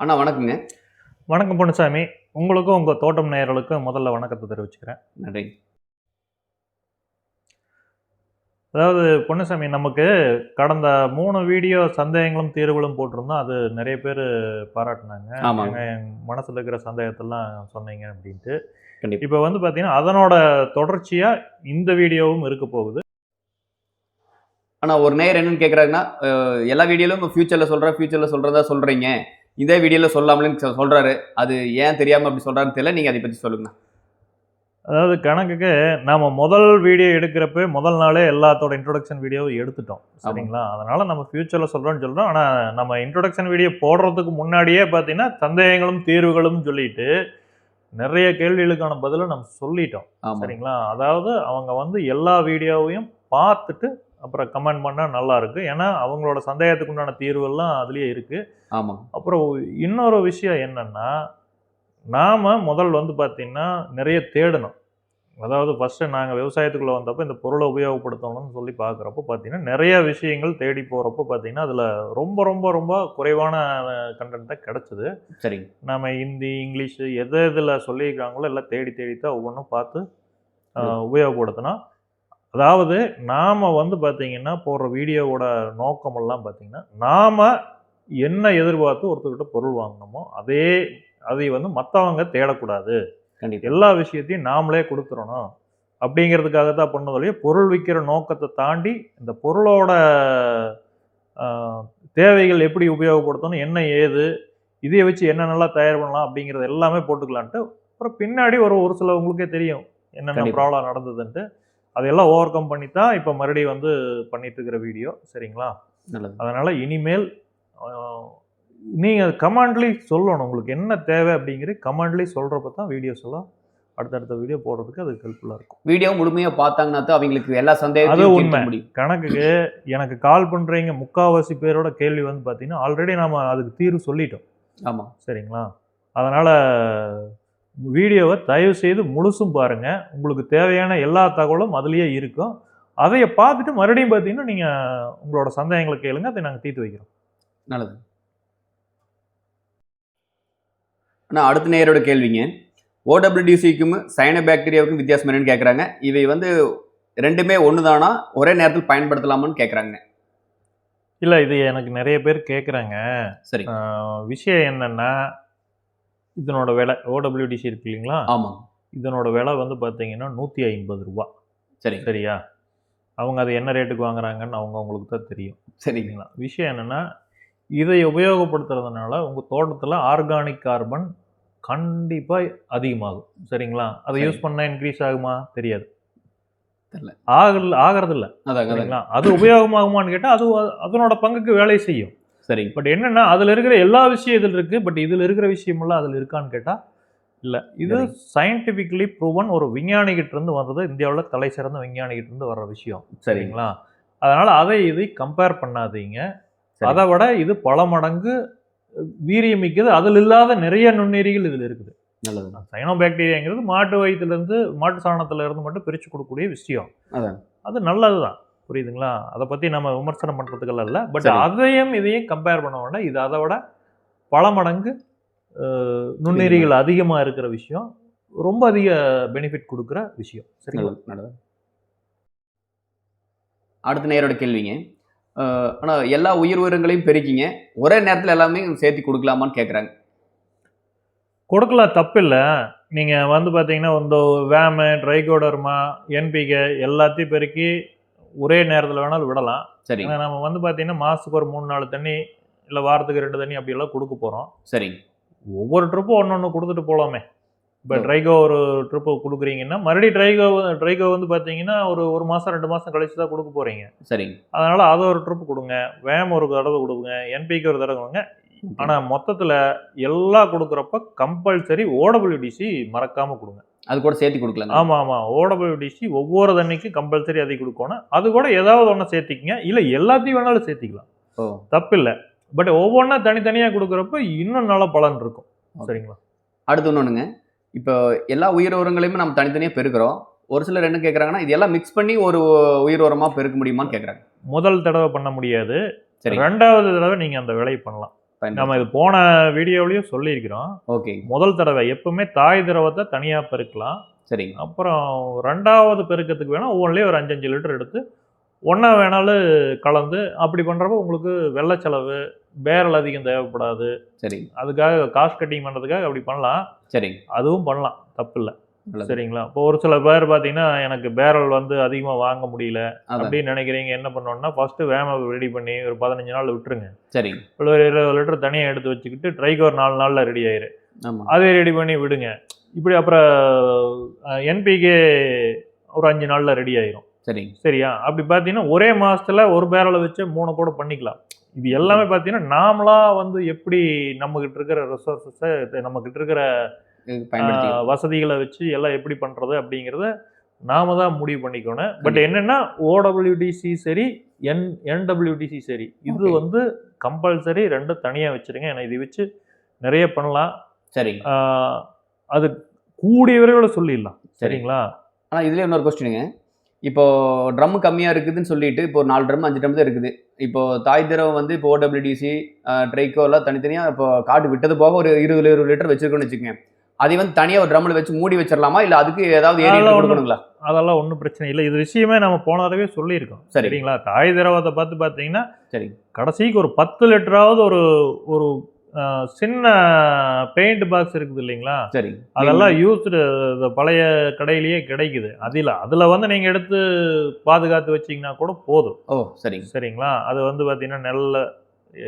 அண்ணா வணக்கங்க. வணக்கம் பொன்னுசாமி உங்களுக்கும் உங்கள் தோட்டம் நேயர்களுக்கும் முதல்ல வணக்கத்தை தெரிவிச்சுக்கிறேன். நன்றி. அதாவது பொன்னுசாமி நமக்கு கடந்த மூணு வீடியோ சந்தேகங்களும் தீர்வுகளும் போட்டிருந்தோம் அது நிறைய பேர் பாராட்டினாங்க. என் மனசில் இருக்கிற சந்தேகத்தெல்லாம் சொன்னீங்க அப்படின்ட்டு. இப்போ வந்து பார்த்தீங்கன்னா அதனோட தொடர்ச்சியாக இந்த வீடியோவும் இருக்க போகுது. ஆனா ஒரு நேயர் என்னன்னு அஹ், எல்லா வீடியோலும் ஃபியூச்சர்ல சொல்றேன் ஃபியூச்சர்ல சொல்றதா சொல்றீங்க. இதே வீடியோல சொல்லாமலேன்னு சொ- சொல்றாரு. அது ஏன் தெரியாம அப்படி சொல்றாருன்னு தெரியல. நீங்க அதை பத்தி சொல்லுங்க. அதாவது கணக்குக்கு நாம முதல் வீடியோ எடுக்கிறப்ப முதல் நாளே எல்லாத்தோட இன்ட்ரோடக்ஷன் வீடியோவும் எடுத்துட்டோம். சரிங்களா? அதனால நம்ம ஃபியூச்சரில் சொல்கிறோம்னு சொல்கிறோம் ஆனால் நம்ம இன்ட்ரோடக்ஷன் வீடியோ போடுறதுக்கு முன்னாடியே பார்த்தீங்கன்னா சந்தேகங்களும் தீர்வுகளும் சொல்லிட்டு நிறைய கேள்விகளுக்கான பதிலை நம்ம சொல்லிட்டோம். சரிங்களா? அதாவது அவங்க வந்து எல்லா வீடியோவையும் பார்த்துட்டு அப்புறம் கமெண்ட் பண்ணால் நல்லா இருக்கு. ஏன்னா அவங்களோட சந்தேகத்துக்கு உண்டான தீர்வெல்லாம் அதுலேயே இருக்குது ஆமா. அப்புறம் இன்னொரு விஷயம் என்னன்னா நாம முதல் வந்து பார்த்தீங்கன்னா நிறைய தேடணும். அதாவது ஃபஸ்ட்டு நாங்கள் விவசாயத்துக்குள்ளே வந்தப்போ இந்த பொருளை உபயோகப்படுத்தணும்னு சொல்லி பார்க்குறப்போ பார்த்தீங்கன்னா நிறைய விஷயங்கள் தேடி போகிறப்போ பார்த்தீங்கன்னா அதில் ரொம்ப ரொம்ப ரொம்ப குறைவான கண்டென்ட் தான் கிடச்சிது. சரிங்க. நம்ம ஹிந்தி இங்கிலீஷு எது எதில் சொல்லியிருக்காங்களோ எல்லாம் தேடி தேடி தான் ஒவ்வொன்றும் பார்த்து ஆஹ், உபயோகப்படுத்தணும். அதாவது நாம் வந்து பார்த்தீங்கன்னா போடுற வீடியோவோட நோக்கமெல்லாம் பார்த்தீங்கன்னா நாம் என்ன எதிர்பார்த்து ஒருத்தர்கிட்ட பொருள் வாங்கினோமோ அதே அதை வந்து மற்றவங்க தேடக்கூடாது. எல்லா விஷயத்தையும் நாமளே கொடுத்துடணும். அப்படிங்கிறதுக்காக தான் பண்ணதொழிய பொருள் விற்கிற நோக்கத்தை தாண்டி இந்த பொருளோட தேவைகள் எப்படி உபயோகப்படுத்தணும் என்ன ஏது இதை வச்சு என்னென்னலாம் தயார் பண்ணலாம் அப்படிங்கிறது எல்லாமே போட்டுக்கலான்ட்டு அப்புறம் பின்னாடி ஒரு ஒரு சில உங்களுக்கே தெரியும் என்னென்ன. ப்ராப்ளம் நடந்ததுன்ட்டு. அதையெல்லாம் ஓவர் கம் பண்ணி தான் இப்போ மறுபடியும் வந்து பண்ணிட்டு இருக்கிற வீடியோ சரிங்களா அதனால் இனிமேல் நீங்கள் கமாண்ட்லேயே சொல்லணும். உங்களுக்கு என்ன தேவை அப்படிங்கிறது கமாண்ட்லேயே சொல்கிறப்ப தான் வீடியோஸ் எல்லாம் அடுத்தடுத்த வீடியோ போடுறதுக்கு அது ஹெல்ப்ஃபுல்லாக இருக்கும். வீடியோ முழுமையா பார்த்தாங்கன்னா தான் அவங்களுக்கு எல்லா அது சந்தேகத்தையும் உண்மை. கணக்குக்கு எனக்கு கால் பண்ணுறீங்க முக்காவாசி பேரோட கேள்வி வந்து பார்த்தீங்கன்னா ஆல்ரெடி நாம அதுக்கு தீர்வு சொல்லிட்டோம். ஆமா. சரிங்களா? அதனால் வீடியோவை தயவு செய்து முழுசும் பாருங்கள் உங்களுக்கு தேவையான எல்லா தகவலும் அதுலேயே இருக்கும். அதைய பார்த்துட்டு மறுபடியும் பார்த்தீங்கன்னா நீங்கள் உங்களோட சந்தேகங்களை கேளுங்க. அதை நாங்கள் தீர்த்து வைக்கிறோம். நல்லது. அண்ணா அடுத்த நேயரோட கேள்விங்க. ஓடபிள்யூடிசிக்கும் சைனோ பாக்டீரியாவுக்கும் வித்தியாசம் என்னன்னு கேட்குறாங்க இவை வந்து ரெண்டுமே ஒன்று தானா ஒரே நேரத்தில் பயன்படுத்தலாமான்னு கேட்குறாங்க இல்லை இது எனக்கு நிறைய பேர் கேட்குறாங்க சரி. விஷயம் என்னன்னா இதனோட விலை ஓடபிள்யூடிசி இருக்கு இல்லைங்களா? ஆமாம் இதனோட விலை வந்து பார்த்தீங்கன்னா நூற்றி ஐம்பது ரூபா. சரி சரியா? அவங்க அது என்ன ரேட்டுக்கு வாங்குறாங்கன்னு அவங்க அவங்களுக்கு தான் தெரியும். சரிங்க. சரிங்களா? விஷயம் என்னன்னா இதை உபயோகப்படுத்துறதுனால உங்கள் தோட்டத்தில் ஆர்கானிக் கார்பன் கண்டிப்பாக அதிகமாகும். சரிங்களா? அதை. யூஸ் பண்ணால் இன்க்ரீஸ் ஆகுமா? தெரியாது. ஆகல ஆகிறதில்ல. சரிங்களா? அது உபயோகமாகுமான்னு கேட்டால் அது அதனோட பங்குக்கு வேலை செய்யும். சரிங்க பட் என்னன்னா அதில் இருக்கிற எல்லா விஷயம் இதில் இருக்கு. பட் இதில் இருக்கிற விஷயமெல்லாம் அதில் இருக்கான்னு கேட்டால் இல்லை. இது சரி. சயின்டிஃபிக்கலி ப்ரூவன் ஒரு விஞ்ஞானிகிட்ட இருந்து வர்றது இந்தியாவில் தலை சிறந்த விஞ்ஞானிகிட்ட இருந்து வர்ற விஷயம். சரிங்க சரிங்களா? அதனால அதை இதை கம்பேர் பண்ணாதீங்க. சரி. அதை விட இது பல மடங்கு வீரியமிக்கது. அதில் இல்லாத நிறைய நுண்ணுயிரிகள் இதில் இருக்குது. நல்லது சைனோ பாக்டீரியாங்கிறது மாட்டு வயிற்றுலேருந்து மாட்டு சாணத்துல இருந்து மட்டும் பிரித்து கொடுக்கக்கூடிய விஷயம். அது நல்லது தான் புரியுதுங்களா? அதை பற்றி நம்ம விமர்சனம் பண்ணுறதுக்கெல்லாம் இல்லை. பட். அதையும் இதையும் கம்பேர் பண்ண வேண்டாம் இது அதை விட பல மடங்கு அஹ், நுண்ணுயிரிகள் அதிகமாக இருக்கிற விஷயம் ரொம்ப அதிக பெனிஃபிட் கொடுக்குற விஷயம். சரிங்களா? நல்லது அடுத்த நேரோட கேள்விங்க. அஹ், ஆனா எல்லா உயிர் உயிரங்களையும் பெருக்கிங்க. ஒரே நேரத்தில் எல்லாமே சேர்த்து கொடுக்கலாமான்னு கேட்குறாங்க கொடுக்கலாம் தப்பில்லை. நீங்கள் வந்து பார்த்தீங்கன்னா இந்த வேமு ட்ரைகோடர்மா என்பிகே எல்லாத்தையும் பெருக்கி ஒரே நேரத்தில் வேணாலும் விடலாம். ஏன்னா நம்ம வந்து பார்த்தீங்கன்னா மாதத்துக்கு ஒரு மூணு நாலு தண்ணி இல்லை வாரத்துக்கு ரெண்டு தண்ணி அப்படியெல்லாம் கொடுக்க போகிறோம் சரிங்க. ஒவ்வொரு ட்ரிப்பும் ஒன்று ஒன்று கொடுத்துட்டு போகலாமே இப்போ. ட்ரைகோ ஒரு ட்ரிப்பு கொடுக்குறீங்கன்னா மறுபடியும் ட்ரைகோ ட்ரைகோ வந்து பார்த்தீங்கன்னா ஒரு ஒரு மாதம் ரெண்டு மாதம் கழிச்சு தான் கொடுக்க போகிறீங்க சரிங்க. அதனால் அதை ஒரு ட்ரிப்பு கொடுங்க. வேம் ஒரு தடவை கொடுங்க. என்பிக்கு ஒரு தடவை கொடுங்க. ஆனால் மொத்தத்தில் எல்லாம் கொடுக்குறப்ப கம்பல்சரி ஓடபிள்யூடிசி மறக்காமல் கொடுங்க. அது கூட சேர்த்து கொடுக்கலாங்க. ஆமாம் ஆமாம் ஓடபிள்யூடிசி ஒவ்வொரு தண்ணிக்கும் கம்பல்சரி அதை கொடுக்கணும். அது கூட ஏதாவது ஒன்று சேர்த்திக்கங்க. இல்லை எல்லாத்தையும் வேணாலும் சேர்த்திக்கலாம். ஓ. தப்பில்லை. பட் ஒவ்வொன்றா தனித்தனியாக கொடுக்குறப்ப இன்னும் நல்ல பலன் இருக்கும். சரிங்களா? அடுத்து இன்னொன்றுங்க இப்போ எல்லா உயிர் உரங்களையுமே நம்ம தனித்தனியாக பெருக்கிறோம். ஒரு சிலர் என்ன கேட்குறாங்கன்னா இது எல்லாம் மிக்ஸ் பண்ணி ஒரு உயிர் உரமாக பெருக்க முடியுமான்னு கேட்குறாங்க முதல் தடவை பண்ண முடியாது. சரி. ரெண்டாவது தடவை நீங்கள் அந்த வேலையை பண்ணலாம். நம்ம இது போன வீடியோவிலையும் சொல்லியிருக்கிறோம். ஓகே. முதல் தடவை எப்பவுமே தாய் திரவத்தை தனியாக பெருக்கலாம். சரிங்க. அப்புறம் ரெண்டாவது பெருக்கத்துக்கு வேணால் ஒவ்வொன்றிலே ஒரு அஞ்சஞ்சு லிட்டர் எடுத்து ஒன்றா வேணாலும் கலந்து அப்படி பண்ணுறப்ப உங்களுக்கு வெள்ளை செலவு பேரல் அதிகம் தேவைப்படாது. சரிங்க. அதுக்காக காஸ்ட் கட்டிங் பண்ணுறதுக்காக அப்படி பண்ணலாம். சரிங்க. அதுவும் பண்ணலாம். தப்பு இல்லை. சரிங்களா? இப்போ ஒரு சில பேர் பார்த்தீங்கன்னா எனக்கு பேரல் வந்து அதிகமாக வாங்க முடியல அப்படின்னு நினைக்கிறீங்க என்ன பண்ணணும்னா ஃபர்ஸ்ட் வேம ரெடி பண்ணி ஒரு பதினஞ்சு நாள் விட்டுருங்க. இல்லை ஒரு இருபது லிட்டர் தனியாக எடுத்து வச்சுக்கிட்டு ட்ரைக்கு ஒரு நாலு நாளில் ரெடி ஆயிரு. ஆமா. அதே ரெடி பண்ணி விடுங்க. இப்படி அப்புறம் என்பிகே ஒரு அஞ்சு நாளில் ரெடி ஆயிரும். சரிங்க சரியா? அப்படி பார்த்தீங்கன்னா ஒரே மாசத்துல ஒரு பேரலை வச்சு மூணு கூட பண்ணிக்கலாம். இது எல்லாமே பார்த்தீங்கன்னா நாமளா வந்து எப்படி நம்ம கிட்ட இருக்கிற ரிசோர்ஸஸை நம்ம கிட்ட இருக்கிற வசதிகளை வச்சு எல்லாம் எப்படி பண்றது அப்படிங்கிறத நாம தான் முடிவு பண்ணிக்கணும். பட் என்னன்னா ஓடபிள்யூடிசி சரி என் என்டபிள்யூடிசி சரி இது. வந்து கம்பல்சரி ரெண்டும் தனியா வச்சிருங்க. ஏன்னா இதை வச்சு நிறைய பண்ணலாம். ஆஹ், அது கூடிய விரைவில் சொல்லிடலாம். சரி. சரிங்களா? ஆனால் இதுலேயே இன்னொரு கொஸ்டினுங்க இப்போ ட்ரம் கம்மியாக இருக்குதுன்னு சொல்லிட்டு இப்போ நாலு ட்ரம் அஞ்சு ட்ரம் தான் இருக்குது. இப்போ தாய் திரவம் வந்து இப்போ ஓடபிள்யூடிசி ட்ரைக்கோ எல்லாம் தனித்தனியாக இப்போ காட்டு விட்டது போக ஒரு இருபது இருபது லிட்டர் வச்சிருக்கோம்னு வச்சுக்கோங்க. அதை வந்து தனியாக ஒரு ட்ரம்மில் வச்சு மூடி வச்சிடலாமா? இல்லை அதுக்கு ஏதாவது ஏரி அதெல்லாம் ஒண்ணும் கொடுக்கணுங்களா அதெல்லாம் ஒன்றும் பிரச்சனை இல்லை. இது விஷயமே நம்ம போன தடவை சொல்லியிருக்கோம். சரி. சரிங்களா? தாய் திரவத்தை பார்த்து பார்த்தீங்கன்னா சரி. கடைசிக்கு ஒரு பத்து லிட்டராவது ஒரு ஒரு சின்ன பெயிண்ட் பாக்ஸ் இருக்குது இல்லைங்களா? சரி. அதெல்லாம் யூஸ்டு பழைய கடையிலேயே கிடைக்குது. அதில் அதில் வந்து நீங்கள் எடுத்து பாதுகாத்து வச்சீங்கன்னா கூட போதும். ஓ சரிங்க சரிங்களா? அது வந்து பார்த்தீங்கன்னா நெல்ல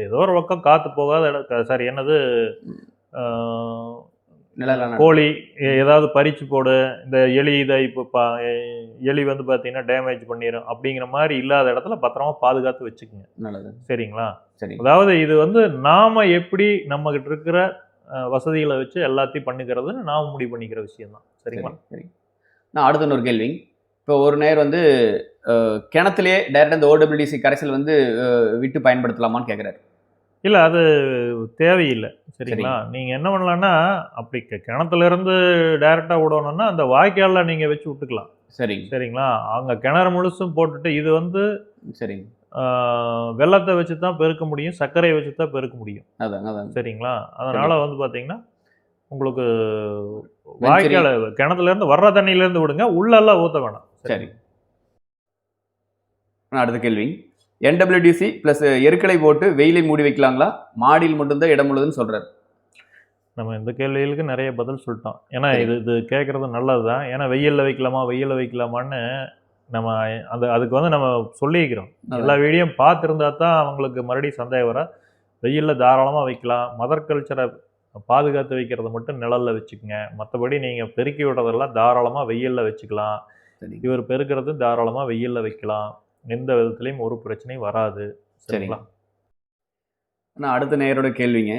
ஏதோ ஒரு பக்கம் காற்று போகாத சாரி என்னது கோழி ஏதாவது பறிச்சு போடு இந்த எலி இதை இப்போ பா எலி வந்து பார்த்தீங்கன்னா டேமேஜ் பண்ணிடும் அப்படிங்கிற மாதிரி இல்லாத இடத்துல பத்திரமா பாதுகாத்து வச்சுக்கோங்க. நல்லது. சரிங்களா? சரி. அதாவது இது வந்து நாம எப்படி நம்ம கிட்ட இருக்கிற வசதிகளை வச்சு எல்லாத்தையும் பண்ணிக்கிறதுன்னு நாம முடிவு பண்ணிக்கிற விஷயம் தான் சரி சரிங்களா சரி. நான் அடுத்த இன்னொரு கேள்வி. இப்போ ஒரு நேர் வந்து கிணத்துலயே டைரக்டாக இந்த ஓடபிள்யூடிசி கரைசல் வந்து விட்டு பயன்படுத்தலாமான்னு கேட்குறாரு இல்ல அது தேவையில்லை. சரிங்களா? நீங்க என்ன பண்ணலாம்னா அப்படி கி- கிணத்துல இருந்து டைரக்டா விடணும்னா அந்த வாய்க்கால்ல நீங்க வச்சு விட்டுக்கலாம். சரிங்க. சரிங்களா? அங்க கிணறு முழுசும் போட்டுட்டு இது வந்து சரிங்க. ஆஹ், வெள்ளத்தை வச்சு தான் பெருக்க முடியும் சர்க்கரையை வச்சு தான் பெருக்க முடியும். அதான் அதான். சரிங்களா? அதனால வந்து பாத்தீங்கன்னா உங்களுக்கு வாய்க்கால கிணத்துல இருந்து வர்ற தண்ணியில இருந்து விடுங்க உள்ள எல்லாம் ஊத்த வேணாம். சரி. அடுத்த கேள்வி. என்டபிள்யூடிசி ப்ளஸ் எருக்களை போட்டு வெயிலை மூடி வைக்கலாங்களா? மாடியில் மட்டும்தான் இடம் உள்ளதுன்னு சொல்றாரு. நம்ம இந்த கேள்விகளுக்கு நிறைய பதில் சொல்லிட்டோம். ஏன்னா. இது இது கேட்குறது நல்லது தான் ஏன்னா வெயிலில் வைக்கலாமா? வெயிலில் வைக்கலாமான்னு நம்ம அந்த அதுக்கு வந்து நம்ம சொல்லிக்கிறோம் எல்லா வீடியோ பார்த்துருந்தா தான் அவங்களுக்கு மறுபடியும் சந்தேகம் வர வெயிலில் தாராளமாக வைக்கலாம். மதர் கல்ச்சரை பாதுகாத்து வைக்கிறத மட்டும் நிழல்ல வச்சுக்கோங்க. மற்றபடி நீங்கள் பெருக்கி விடுறதெல்லாம் தாராளமாக வெயிலில் வச்சுக்கலாம். இவர் பெருக்கிறது தாராளமாக வெயிலில் வைக்கலாம். எந்த விதத்துலையும் ஒரு பிரச்சனையும் வராது. சரிங்களா? நான் அடுத்த நேயரோட கேள்விங்க.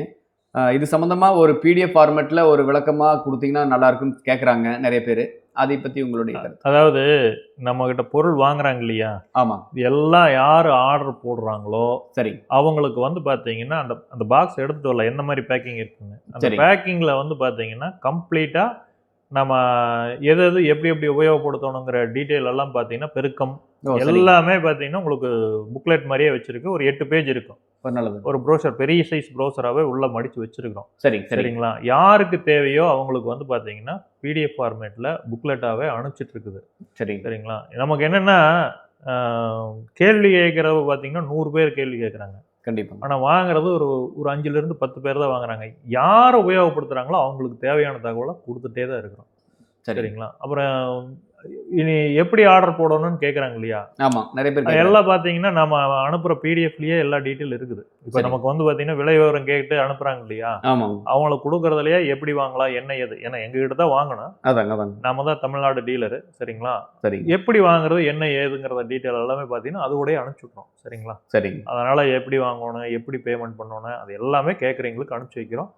இது சம்பந்தமா ஒரு பிடிஎஃப் ஃபார்மேட்ல ஒரு விளக்கமா கொடுத்தீங்கன்னா நல்லா இருக்கும்னு கேட்குறாங்க நிறைய பேர். அதை பத்தி உங்களுடைய அதாவது நம்ம கிட்ட பொருள் வாங்குறாங்க இல்லையா? ஆமா. இது எல்லாம் யார் ஆர்டர் போடுறாங்களோ சரி. அவங்களுக்கு வந்து பார்த்தீங்கன்னா அந்த அந்த பாக்ஸ் எடுத்துட்டு வரல. எந்த மாதிரி பேக்கிங் இருக்குங்க அந்த. பேக்கிங்கில் வந்து பார்த்தீங்கன்னா கம்ப்ளீட்டாக நம்ம எது எது எப்படி எப்படி உபயோகப்படுத்தணுங்கிற டீட்டெயில் எல்லாம் பார்த்தீங்கன்னா பெருக்கம். எல்லாமே பார்த்தீங்கன்னா உங்களுக்கு புக்லெட் மாதிரியே வச்சிருக்கு. ஒரு எட்டு பேஜ் இருக்கும். நல்லது. ஒரு ப்ரோஷர் பெரிய சைஸ் ப்ரோஷராகவே உள்ள மடிச்சு வச்சிருக்கிறோம். சரி சரி. சரிங்களா? யாருக்கு தேவையோ அவங்களுக்கு வந்து பார்த்தீங்கன்னா பிடிஎஃப் ஃபார்மேட்டில் புக்லெட்டாகவே அனுப்பிச்சிட்டு இருக்குது. சரி. சரிங்களா? நமக்கு என்னென்னா கேள்வி கேட்குறவ பார்த்தீங்கன்னா நூறு பேர் கேள்வி கேட்குறாங்க. கண்டிப்பா. ஆனால் வாங்குறது ஒரு ஒரு அஞ்சுல இருந்து பத்து பேர் தான் வாங்குறாங்க. யார் உபயோகப்படுத்துறாங்களோ அவங்களுக்கு தேவையான தகவலை கொடுத்துட்டே தான் இருக்கிறோம். சரி சரிங்களா? அப்புறம் இனி எப்படி ஆர்டர் போடணும்னு கேட்குறாங்க இல்லையா? ஆமா நிறைய பேர். எல்லாம் பார்த்தீங்கன்னா நம்ம அனுப்புகிற பிடிஎஃப்லேயே எல்லா டீட்டெயில் இருக்குது. இப்போ சரி. நமக்கு வந்து பார்த்தீங்கன்னா விலை விவரம் கேட்டு அனுப்புகிறாங்க இல்லையா? ஆமாங்க அவங்களுக்கு கொடுக்குறதுலையே எப்படி வாங்கலாம் என்ன ஏது? ஏன்னா எங்ககிட்ட தான் வாங்கணும். அதாங்க அதாங்க. நாம தான் தமிழ்நாடு டீலரு சரிங்களா? சரி எப்படி வாங்குறது என்ன ஏதுங்கிறத டீட்டெயில் எல்லாமே பார்த்தீங்கன்னா அதோடய அனுப்பிச்சுட்றோம் சரிங்களா? சரிங்க. அதனால் எப்படி வாங்கணும் எப்படி பேமெண்ட் பண்ணணும் அது எல்லாமே கேட்குறவங்களுக்கு அனுப்பிச்சி வைக்கிறோம்.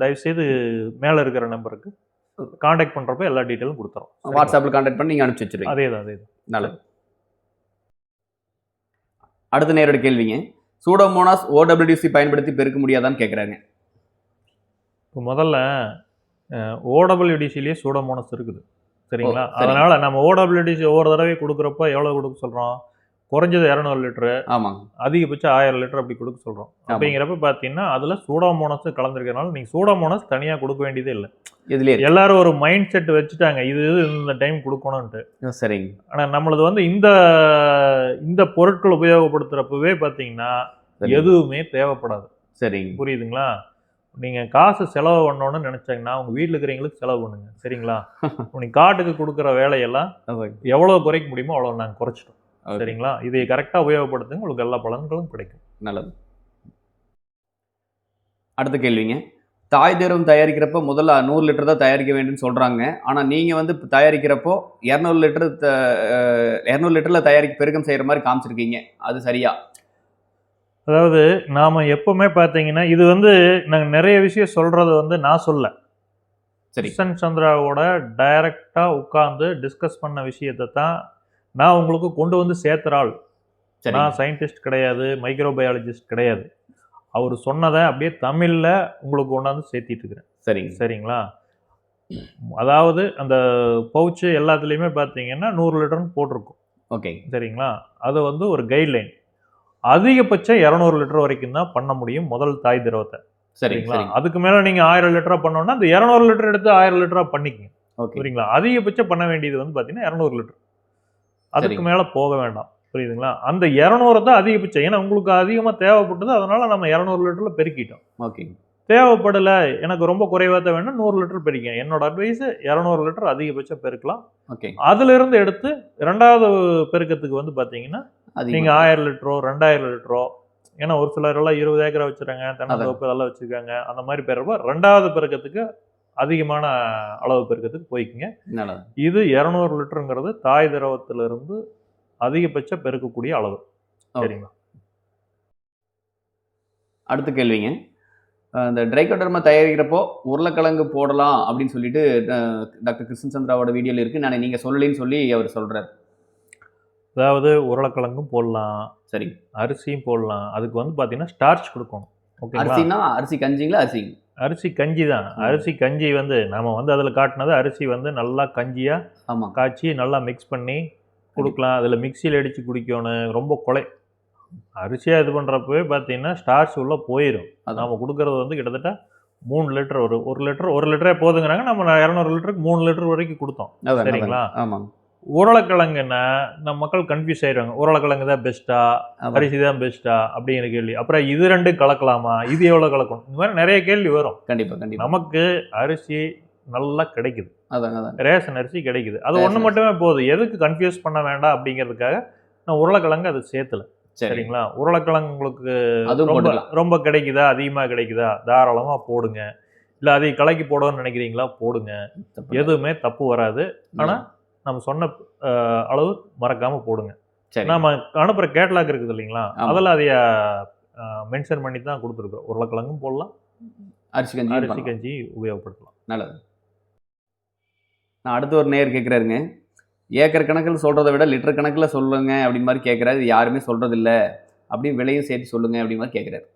தயவுசெய்து மேலே இருக்கிற நம்பருக்கு காண்டாக்ட் பண்ணுறப்ப எல்லா டீட்டெயிலும் கொடுத்துறோம் சரிங்களா? வாட்ஸ்அப்ல கான்டாக்ட் பண்ணி நீங்க அனுப்பிச்சு வச்சிருவீங்க. அதே தான் அதே தான் நல்லது. அடுத்த நேரோட கேள்விங்க. சூடோமோனாஸ் ஓடபிள்யூசி பயன்படுத்தி பெருக்க முடியாதான்னு கேட்குறாங்க இப்போ முதல்ல ஓடபிள்யூடிசிலேயே சூடோமோனஸ் இருக்குது. சரிங்களா. அதனால் நம்ம ஓடபிள்யூடிசி ஒவ்வொரு தடவை கொடுக்குறப்ப எவ்வளோ கொடுக்க சொல்கிறோம் குறைஞ்சது இரநூறு லிட்டரு ஆமாங்க. அதிகபட்சம் ஆயிரம் லிட்டர் அப்படி கொடுக்க சொல்கிறோம் அப்படிங்கிறப்ப பார்த்தீங்கன்னா அதில் சூடாமோனஸ் கலந்துருக்கனால நீங்கள் சூடாமோனஸ் தனியாக கொடுக்க வேண்டியதே இல்லை. இதுலயே. எல்லாரும் ஒரு மைண்ட் செட் வச்சுட்டாங்க இது இது இந்த டைம் கொடுக்கணும்ன்ட்டு. சரிங்க. ஆனால் நம்மளது வந்து இந்த இந்த பொருட்கள் உபயோகப்படுத்துகிறப்பவே பார்த்தீங்கன்னா. எதுவுமே தேவைப்படாது. சரிங்க. புரியுதுங்களா? நீங்கள் காசு செலவு பண்ணணும்னு நினச்சாங்கன்னா உங்கள் வீட்டில் இருக்கிறவங்களுக்கு செலவு பண்ணுங்க. சரிங்களா? நீங்கள் காட்டுக்கு கொடுக்குற வேலையெல்லாம். எவ்வளோ குறைக்க முடியுமோ அவ்வளோ நாங்கள் குறைச்சிட்டோம். சரிங்களா? இதை கரெக்டாக உபயோகப்படுத்துங்க. உங்களுக்கு எல்லா பலன்களும் கிடைக்கும். நல்லது. அடுத்த கேள்விங்க. தாய் திரவம் தயாரிக்கிறப்போ முதல்ல நூறு லிட்டர் தான் தயாரிக்க வேண்டும்னு சொல்கிறாங்க ஆனால் நீங்கள் வந்து தயாரிக்கிறப்போ இரநூறு லிட்டர் த இரநூறு லிட்டரில் தயாரிக்க பெருக்கம் செய்கிற மாதிரி காமிச்சிருக்கீங்க. அது சரியா? அதாவது நாம் எப்பவுமே பார்த்தீங்கன்னா இது வந்து நாங்கள் நிறைய விஷயம் சொல்கிறது வந்து நான் சொல்ல. சரி. கிருஷ்ணன் சந்திராவோட டைரக்டாக உட்காந்து டிஸ்கஸ் பண்ண விஷயத்தை தான் நான் உங்களுக்கு கொண்டு வந்து சேர்த்துற ஆள் சரி நான் சயின்டிஸ்ட் கிடையாது மைக்ரோபயாலஜிஸ்ட் கிடையாது. அவர் சொன்னதை அப்படியே தமிழில் உங்களுக்கு கொண்டாந்து சேர்த்திட்டு இருக்கிறேன் சரிங்க. சரிங்களா? அதாவது அந்த பவுச்சு எல்லாத்துலேயுமே பார்த்தீங்கன்னா நூறு லிட்டர்னு போட்டிருக்கும். ஓகே. சரிங்களா? அது வந்து ஒரு கைட்லைன் அதிகபட்சம் இரநூறு லிட்டர் வரைக்கும் தான் பண்ண முடியும் முதல் தாய் திரவத்தை. சரிங்க சரிங்களா? சரிங்க. அதுக்கு மேலே நீங்கள் ஆயிரம் லிட்டரா பண்ணோம்னா அந்த இரநூறு லிட்டர் எடுத்து ஆயிரம் லிட்டரா பண்ணிக்கங்க. ஓகே. சரிங்களா அதிகபட்சம் பண்ண வேண்டியது வந்து பார்த்தீங்கன்னா இரநூறு லிட்டர். அதுக்கு. மேலே போக வேண்டாம். புரியுதுங்களா? அந்த இரநூறு தான் அதிகபட்சம். ஏன்னா உங்களுக்கு அதிகமாக தேவைப்பட்டது அதனால நம்ம இரநூறு லிட்டரில் பெருக்கிட்டோம். ஓகே தேவைப்படலை எனக்கு ரொம்ப குறைவாக தான் வேணும் நூறு லிட்டர் பெருக்க என்னோட அட்வைஸ் இரநூறு லிட்டர் அதிகபட்சம் பெருக்கலாம். ஓகே. அதுல இருந்து எடுத்து ரெண்டாவது பெருக்கத்துக்கு வந்து பார்த்தீங்கன்னா அது நீங்க ஆயிரம் லிட்டரோ ரெண்டாயிரம் லிட்டரோ ஏன்னா ஒரு சிலர் எல்லாம் இருபது ஏக்கரா வச்சிருக்காங்க. தென்னந்தோப்பு இதெல்லாம் வச்சிருக்காங்க அந்த மாதிரி பெறப்போ ரெண்டாவது பெருக்கத்துக்கு அதிகமான அளவு பெருக்கத்துக்கு போய்க்குங்க. இது இரநூறு லிட்டருங்கிறது தாய் திரவத்திலிருந்து அதிகபட்ச பெருக்கக்கூடிய அளவு. ஓகே. சரிங்களா? அடுத்த கேள்விங்க. இந்த ட்ரைகோடர்மா தயாரிக்கிறப்போ உருளைக்கிழங்கு போடலாம் அப்படின்னு சொல்லிட்டு டாக்டர் கிருஷ்ணன் சந்திராவோட வீடியோல இருக்கு. நான் நீங்க சொல்லலைன்னு சொல்லி அவர் சொல்றாரு. அதாவது உருளைக்கிழங்கும் போடலாம். சரி. அரிசியும் போடலாம். அதுக்கு வந்து பார்த்தீங்கன்னா ஸ்டார்ச் கொடுக்கணும். ஓகேங்களா? அரிசினா அரிசி கஞ்சிங்களா அரிசிங்க? அரிசி கஞ்சி தான். அரிசி கஞ்சி வந்து நம்ம வந்து அதில் காட்டினது அரிசி வந்து நல்லா கஞ்சியாக ஆமா. காய்ச்சி நல்லா மிக்ஸ் பண்ணி கொடுக்கலாம். அதில் மிக்சியில் அடித்து குடிக்கணும். ரொம்ப கொலை. அரிசியாக இது பண்ணுறப்பவே பார்த்தீங்கன்னா ஸ்டார்ச் உள்ளே போயிடும் அதான். நம்ம கொடுக்கறது வந்து கிட்டத்தட்ட மூணு லிட்டர் ஒரு ஒரு லிட்டர் ஒரு லிட்டரே போதுங்கிறாங்க. நம்ம இரநூறு லிட்டருக்கு மூணு லிட்டர் வரைக்கும் கொடுத்தோம். சரிங்களா? அதான். உருளைக்கிழங்குன்னா நம்ம மக்கள் கன்ஃபியூஸ் ஆயிடுவாங்க உருளைக்கிழங்கு தான் பெஸ்ட்டா. அரிசி தான் பெஸ்ட்டா அப்படிங்கிற கேள்வி. அப்புறம் இது ரெண்டு கலக்கலாமா? இது எவ்வளோ கலக்கணும்? இந்த மாதிரி நிறைய கேள்வி வரும். கண்டிப்பா கண்டிப்பா. நமக்கு அரிசி நல்லா கிடைக்குது. அதான் அதான். ரேஷன் அரிசி கிடைக்குது. அது ஒன்று. மட்டுமே போதும். எதுக்கு கன்ஃபியூஸ் பண்ண வேண்டாம் அப்படிங்கிறதுக்காக நான் உருளைக்கிழங்கு அது சேர்த்துல. சரி. சரிங்களா? உருளைக்கிழங்கு உங்களுக்கு ரொம்ப ரொம்ப கிடைக்குதா? அதிகமாக கிடைக்குதா? தாராளமாக போடுங்க. இல்லை அதை கலக்கி போடணும்னு நினைக்கிறீங்களா? போடுங்க. எதுவுமே தப்பு வராது. ஆனா நம்ம சொன்ன அளவு மறக்காம போடுங்க. சரி. நாம அனுப்புற கேட்லாக் இருக்குது இல்லைங்களா? ஆமா. அதில் அதைய மென்ஷன் பண்ணி தான் கொடுத்துருக்கோம் உருளைக்கிழங்கும் போடலாம். அரிசி கஞ்சி அரிசி கஞ்சி உபயோகப்படுத்தலாம். நல்லது. நான் அடுத்து ஒரு நேர் கேட்குறாருங்க. ஏக்கர் கணக்கில் சொல்கிறத விட லிட்டர் கணக்கில் சொல்லுங்க அப்படின்னு மாதிரி கேட்குறாரு. யாருமே சொல்கிறது இல்ல அப்படின்னு விலையும் சேர்த்து சொல்லுங்க அப்படின்னு மாதிரி கேட்குறாரு.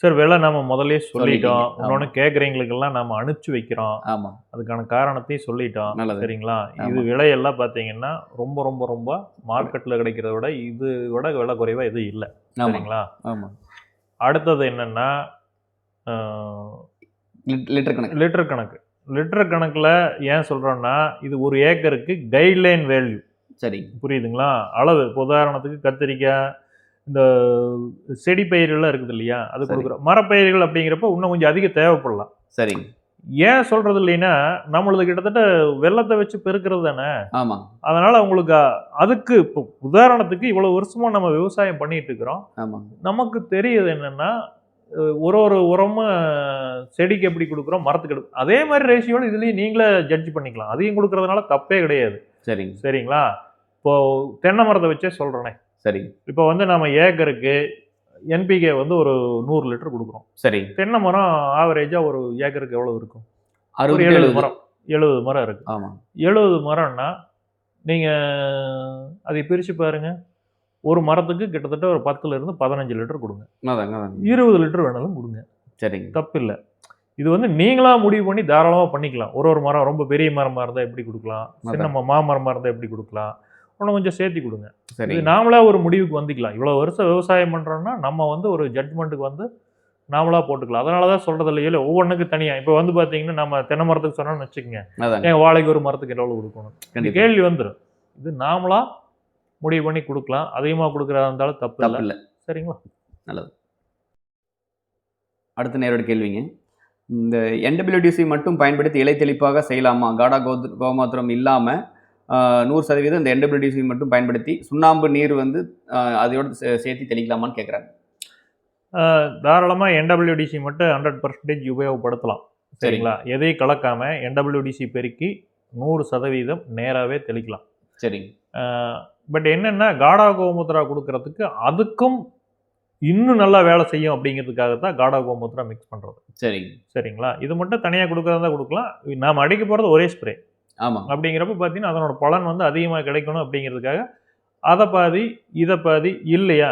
சார் விலை நம்ம முதல்லயே சொல்லிட்டோம். இன்னொன்று கேட்குறவங்களுக்கெல்லாம் நம்ம அனுப்பிச்சு வைக்கிறோம். ஆமாம் அதுக்கான காரணத்தையும் சொல்லிட்டோம். சரிங்களா. இது விலையெல்லாம் பார்த்தீங்கன்னா ரொம்ப ரொம்ப ரொம்ப மார்க்கெட்டில் கிடைக்கிறத விட இது விட விலை குறைவா எதுவும் இல்லை. சரிங்களா? ஆமாம் அடுத்தது என்னன்னா லிட்டர் கணக்கு. லிட்டர் கணக்கு. லிட்டர் கணக்கில் ஏன் சொல்கிறோன்னா இது ஒரு ஏக்கருக்கு கைட்லைன் வேல்யூ சரி. புரியுதுங்களா? அளவு. உதாரணத்துக்கு கத்திரிக்காய் இந்த செடி பயிர்கள்லாம் இருக்குது இல்லையா? அது. கொடுக்குறோம். மரப்பயிர்கள் அப்படிங்கிறப்ப இன்னும் கொஞ்சம் அதிக தேவைப்படலாம். சரிங்க. ஏன் சொல்றது இல்லைன்னா நம்மளது கிட்டத்தட்ட வெள்ளத்தை வச்சு பெருக்கிறது தானே? ஆமாம் அதனால உங்களுக்கு அ- அதுக்கு இப்போ உதாரணத்துக்கு இவ்வளவு வருஷமா நம்ம விவசாயம் பண்ணிட்டு இருக்கிறோம். நமக்கு தெரியுது என்னன்னா ஒரு ஒரு உரமும் செடிக்கு எப்படி கொடுக்குறோம் மரத்துக்கு எடு அதே மாதிரி ரேஷியோட இதுலயும் நீங்களே ஜட்ஜ் பண்ணிக்கலாம். அதையும் கொடுக்கறதுனால தப்பே கிடையாது. சரிங்க. சரிங்களா? இப்போ தென்னை மரத்தை வச்சே சொல்றேனே. சரிங்க இப்போ வந்து நம்ம ஏக்கருக்கு என்பிகே வந்து ஒரு நூறு லிட்டர் கொடுக்குறோம். சரி. தென்னை மரம் ஆவரேஜா ஒரு ஏக்கருக்கு எவ்வளவு இருக்கும்? அறுபது எழுபது மரம். எழுபது மரம் இருக்கு. ஆமாம் எழுபது மரம்னா நீங்க அதை பிரிச்சு பாருங்க. ஒரு மரத்துக்கு கிட்டத்தட்ட ஒரு பத்துல இருந்து பதினஞ்சு லிட்டர் கொடுங்க. இருபது லிட்டர் வேணாலும் கொடுங்க. சரிங்க. தப்பு இல்லை இது வந்து நீங்களா முடிவு பண்ணி தாராளமா பண்ணிக்கலாம். ஒரு ஒரு மரம் ரொம்ப பெரிய மரமா இருந்தா எப்படி கொடுக்கலாம்? சின்ன ம- மாமரமா இருந்தா எப்படி கொடுக்கலாம்? இன்னும் கொஞ்சம் சேர்த்தி கொடுங்க. சரி இது நாமளா ஒரு முடிவுக்கு வந்துக்கலாம். இவ்வளோ வருஷம் விவசாயம் பண்ணுறோம்னா நம்ம வந்து ஒரு ஜட்மெண்ட்டுக்கு வந்து நாமளா போட்டுக்கலாம். அதனால தான் சொல்கிறது இல்லையில ஒவ்வொன்றுக்கு தனியாக இப்போ வந்து பார்த்தீங்கன்னா நம்ம தென்னை மரத்துக்கு சொன்னோம்னு வச்சுக்கோங்க. ஏன் வாழைக்கு ஒரு மரத்துக்கு எவ்வளோ கொடுக்கணும்? இந்த கேள்வி வந்துடும் இது நாமளா முடிவு பண்ணி கொடுக்கலாம். அதிகமாக கொடுக்குறதா இருந்தாலும் தப்பு இல்லை இல்லை சரிங்களா அடுத்த நேரோட கேள்விங்க. இந்த என்டபிள்யூடிசி மட்டும் பயன்படுத்தி இலை தெளிப்பாக செய்யலாமா? காடா கோ கோமாத்திரம் இல்லாமல் நூறு சதவீதம் இந்த என்டபிள்யூடிசி மட்டும் பயன்படுத்தி சுண்ணாம்பு நீர் வந்து அதோட சேர்த்து தெளிக்கலாமான்னு கேட்குறாங்க தாராளமாக என்டபிள்யூடிசி மட்டும் ஹண்ட்ரட் பர்சன்டேஜ் உபயோகப்படுத்தலாம். சரிங்களா? எதையும் கலக்காம என்டபிள்யூடிசி பெருக்கி நூறு சதவீதம் நேராகவே தெளிக்கலாம். சரிங்க. பட் என்னென்னா காடா கோமுத்ரா கொடுக்கறதுக்கு அதுக்கும் இன்னும் நல்லா வேலை செய்யும் அப்படிங்கிறதுக்காக தான் காடா கோமுத்ரா மிக்ஸ் பண்ணுறது சரிங்க. சரிங்களா? இது மட்டும் தனியாக கொடுக்குறதா கொடுக்கலாம். நாம் அடிக்க போகிறது ஒரே ஸ்ப்ரே ஆமாம் அப்படிங்கிறப்ப பார்த்தீங்கன்னா அதனோட பலன் வந்து அதிகமாக கிடைக்கணும் அப்படிங்கிறதுக்காக அதை பாதி இதை பாதி இல்லையா?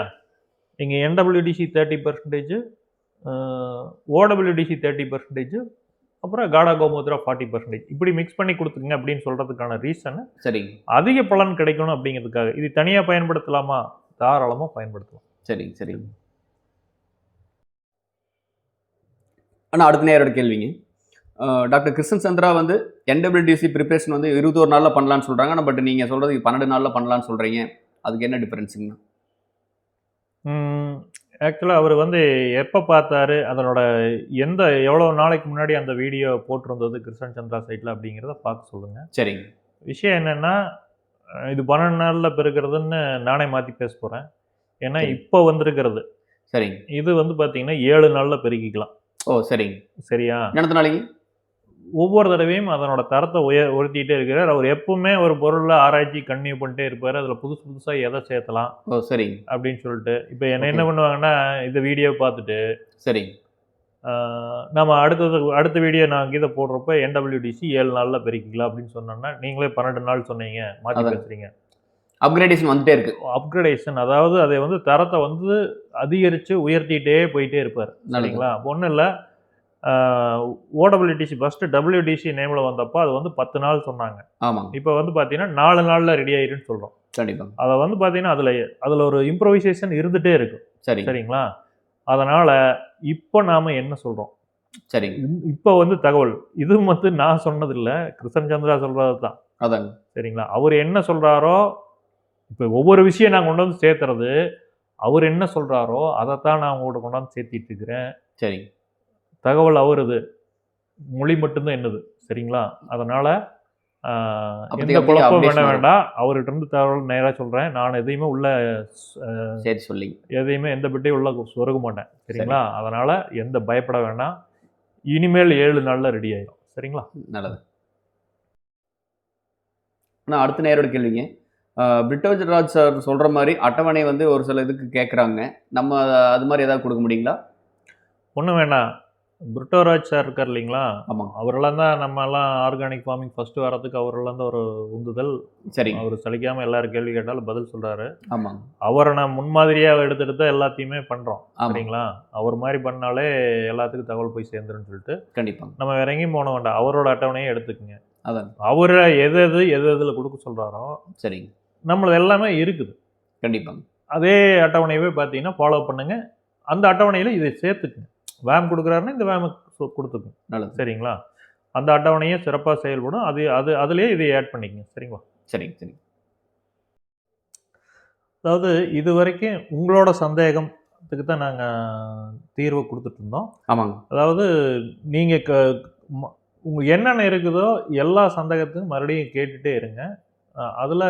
இங்கே NWDC thirty percentage OWDC thirty percentage அப்புறம் காடா கோமுத்ரா ஃபார்ட்டி பர்சன்டேஜ் இப்படி மிக்ஸ் பண்ணி கொடுத்துங்க அப்படின்னு சொல்கிறதுக்கான ரீசன் சரிங்க. அதிக பலன் கிடைக்கணும் அப்படிங்கிறதுக்காக. இது தனியாக பயன்படுத்தலாமா? தாராளமாக பயன்படுத்தலாம். சரிங்க சரிங்க. ஆனால் அடுத்த நேரோட கேள்விங்க. டாக்டர் கிருஷ்ணன் சந்திரா வந்து என்டபிள்யூடிசி ப்ரிப்பரேஷன் வந்து இருபத்தோரு நாளில் பண்ணலான்னு சொல்கிறாங்க ஆனால் பட் நீங்கள் சொல்கிறது பன்னெண்டு நாளில் பண்ணலான்னு சொல்கிறீங்க அதுக்கு என்ன டிஃபரன்ஸுங்கண்ணா ஆக்சுவலாக அவர் வந்து எப்போ பார்த்தாரு? அதனோட எந்த எவ்வளோ நாளைக்கு முன்னாடி அந்த வீடியோ போட்டிருந்தது கிருஷ்ணன் சந்திரா சைட்டில் அப்படிங்கிறத பார்க்க சொல்லுங்கள் சரிங்க. விஷயம் என்னென்னா இது பன்னெண்டு நாளில் பெருக்கிறதுன்னு நானே மாற்றி பேச போகிறேன் ஏன்னா. இப்போ வந்திருக்கிறது. சரிங்க. இது வந்து பார்த்தீங்கன்னா ஏழு நாளில் பெருக்கிக்கலாம் ஓ சரிங்க. சரியா? என்னத்த நாளைக்கு? ஒவ்வொரு தடவையும் அதனோட தரத்தை உய உயர்த்திட்டே இருக்கிறார். அவர் எப்பவுமே ஒரு பொருளில் ஆராய்ச்சி கன்னியூ பண்ணிட்டே இருப்பார். அதில் புதுசு புதுசாக எதை சேர்த்தலாம் ஓ சரிங்க. அப்படின்னு சொல்லிட்டு. இப்போ என்ன. என்ன பண்ணுவாங்கன்னா இந்த வீடியோ பார்த்துட்டு ஆஹ், நம்ம அடுத்தது அடுத்த வீடியோ நான் கீதை போடுறப்ப என்டபிள்யூடிசி ஏழு நாளில் பெருக்கிக்கலாம் அப்படின்னு சொன்னோம்னா நீங்களே பன்னெண்டு நாள் சொன்னீங்க மாற்றி அதான். பேசுறீங்க. அப்கிரேடேஷன் வந்துட்டே இருக்கு. அப்கிரேடேஷன் அதாவது அதை வந்து தரத்தை வந்து அதிகரித்து உயர்த்திட்டே போயிட்டே இருப்பார். சரிங்களா? ஒன்றும் இல்லை ஓடபிள்யூடிசி ஃபஸ்ட்டு டபிள்யூடிசி நேமில் வந்தப்போ அது வந்து பத்து நாள் சொன்னாங்க. ஆமாங்க. இப்போ வந்து பார்த்தீங்கன்னா நாலு நாளில் ரெடி ஆயிருன்னு சொல்கிறோம் கண்டிப்பாங்க. அதை வந்து பார்த்தீங்கன்னா அதில் அதில் ஒரு இம்ப்ரோவைசேஷன் இருந்துகிட்டே இருக்கும். சரிங்க சரிங்களா? அதனால் இப்போ நாம் என்ன சொல்கிறோம் சரிங்க இப்போ வந்து தகவல். இது வந்து நான் சொன்னதில்ல. கிருஷ்ணன் சந்திரா சொல்கிறது தான். அதாங்க. சரிங்களா? அவர் என்ன சொல்கிறாரோ இப்போ ஒவ்வொரு விஷயம் நான் கொண்டு வந்து சேர்த்துறது அவர் என்ன சொல்கிறாரோ அதைத்தான் நான் உங்கள்கிட்ட கொண்டாந்து சேர்த்திட்டு இருக்கிறேன். சரிங்க தகவல் அவருது மொழி மட்டும்தான் என்னது சரிங்களா? அதனால் எந்த குழப்பம் வேண. வேண்டாம். அவர்கிட்ட இருந்து தகவல் நேராக சொல்கிறேன் நான் எதையுமே உள்ள சரி சொல்லி. எதையுமே எந்த பிட்டையும் உள்ள சொருக மாட்டேன் சரிங்களா? அதனால் எந்த பயப்பட வேண்டாம் இனிமேல் ஏழு நாளில் ரெடி ஆயிடும் சரிங்களா? நல்லது. ஆனால் அடுத்த நேரோட கேள்விங்க. பிரிட்டோஜராஜ் சார் சொல்கிற மாதிரி அட்டவணை வந்து ஒரு சில இதுக்கு கேட்குறாங்க நம்ம அது மாதிரி ஏதாவது கொடுக்க முடியுங்களா? ஒன்றும் வேண்டாம் பிரிட்டோராஜ் சார் இருக்கார் இல்லைங்களா? ஆமாங்க அவரெல்லாம் தான் நம்ம எல்லாம் ஆர்கானிக் ஃபார்மிங் ஃபர்ஸ்ட் வரதுக்கு அவரெல்லாம் தான் ஒரு உந்துதல். சரிங்க அவர் சலிக்காமல் எல்லாரும் கேள்வி கேட்டாலும் பதில் சொல்கிறாரு ஆமாங்க அவரை நான் முன்மாதிரியாக எடுத்துட்டு தான் எல்லாத்தையுமே பண்ணுறோம் ஆமாம் சரிங்களா? அவர் மாதிரி பண்ணாலே எல்லாத்துக்கும் தகவல் போய் சேர்ந்துருன்னு சொல்லிட்டு கண்டிப்பாங்க நம்ம வேற எங்கேயும் போன வேண்டாம். அவரோட அட்டவணையை எடுத்துக்கங்க. அதான். அவரை எது எது எது எதில் கொடுக்க சொல்கிறாரோ சரிங்க நம்மளது எல்லாமே இருக்குது. கண்டிப்பாங்க அதே அட்டவணையவே பார்த்தீங்கன்னா ஃபாலோ பண்ணுங்க. அந்த அட்டவணையில் இதை சேர்த்துக்குங்க. வேம் கொடுக்குறாருன்னா இந்த வேம் கொடுத்துக்குங்க நல்லது. சரிங்களா? அந்த அட்டவணையே சிறப்பாக செயல்படும். அது அது அதுலேயே இதை ஆட் பண்ணிக்கங்க. சரிங்களா? சரிங்க சரிங்க. அதாவது இது வரைக்கும் உங்களோட சந்தேகத்துக்கு தான் நாங்கள் தீர்வை கொடுத்துட்டு இருந்தோம். ஆமாங்க. அதாவது நீங்கள் க உங்களுக்கு என்னென்ன இருக்குதோ எல்லா சந்தேகத்தையும் மறுபடியும் கேட்டுகிட்டே இருங்க. அதில்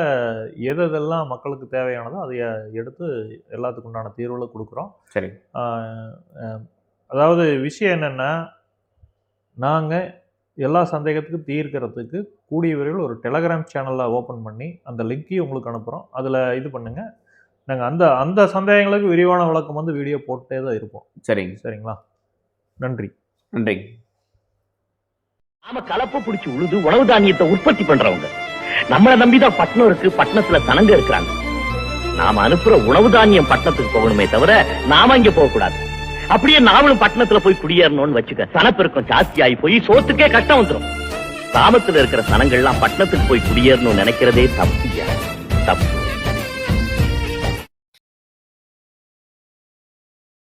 எது எதெல்லாம் மக்களுக்கு தேவையானதோ அதை எடுத்து எல்லாத்துக்கு உண்டான தீர்வுகளை கொடுக்குறோம். சரி. அதாவது விஷயம் என்னென்னா நாங்கள் எல்லா சந்தேகத்துக்கும் தீர்க்கறதுக்கு கூடிய விரைவில் ஒரு டெலகிராம் சேனலில் ஓப்பன் பண்ணி அந்த லிங்க்கையும் உங்களுக்கு அனுப்புகிறோம் அதில் இது பண்ணுங்கள் நாங்கள் அந்த அந்த சந்தேகங்களுக்கு விரிவான விளக்கம் வந்து வீடியோ போட்டே தான் இருப்போம். சரிங்க. சரிங்களா? நன்றி. நன்றிங்க நாம கலப்பு பிடிச்சு உழுது உணவு தானியத்தை உற்பத்தி பண்றவங்க. நம்மள நம்பிதான் பட்டணம் இருக்கு பட்டணத்துல சனங்க இருக்கிறாங்க. நாம அனுப்புற உணவு தானியம் பட்டணத்துக்கு போகணுமே தவிர நாம அங்க போக கூடாது அப்படியே நாமளும் பட்டணத்துல போய் குடியேறணும்னு வச்சுக்க. சனப்பெருக்கம் ஜாஸ்தி ஆகி போய் சோத்துக்கே கஷ்டம் வந்துரும். கிராமத்துல இருக்கிற சனங்கள்லாம் பட்டணத்துக்கு போய் குடியேறணும்னு நினைக்கிறதே தப்பு தப்பு.